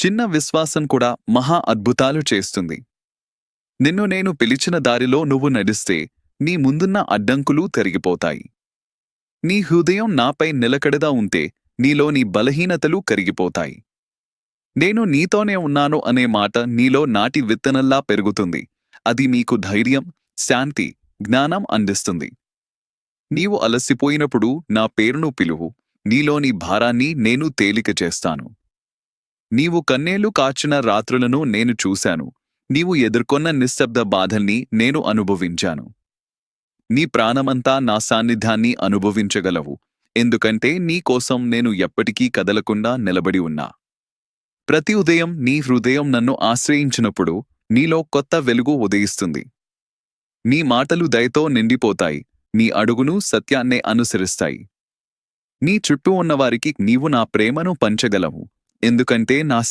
చిన్న విశ్వాసం కూడా మహా అద్భుతాలు చేస్తుంది. నిన్ను నేను పిలిచిన దారిలో నువ్వు నడిస్తే నీ ముందున్న అడ్డంకులు తరిగిపోతాయి. నీ హృదయం నాపై నిలకడదా ఉంటే నీలోని బలహీనతలు కరిగిపోతాయి. నేను నీతోనే ఉన్నాను అనే మాట నీలో నాటి విత్తనల్లా పెరుగుతుంది. అది మీకు ధైర్యం శాంతి జ్ఞానం అందిస్తుంది. నీవు అలసిపోయినప్పుడు నా పేరును పిలువు. నీలోని భారాన్ని నేను తేలిక చేస్తాను. నీవు కన్నేలు కాచిన రాత్రులను నేను చూశాను. నీవు ఎదుర్కొన్న నిశ్శబ్ద బాధల్ని నేను అనుభవించాను. నీ ప్రాణమంతా నా సాన్నిధ్యాన్ని అనుభవించగలవు. ఎందుకంటే నీ కోసం నేను ఎప్పటికీ కదలకుండా నిలబడి ఉన్నా. ప్రతి ఉదయం నీ హృదయం నన్ను ఆశ్రయించినప్పుడు నీలో కొత్త వెలుగు ఉదయిస్తుంది. నీ మాటలు దయతో నిండిపోతాయి. నీ అడుగును సత్యాన్నే అనుసరిస్తాయి. నీ చుట్టూ ఉన్నవారికి నీవు నా ప్రేమను పంచగలవు. ఎందుకంటే నా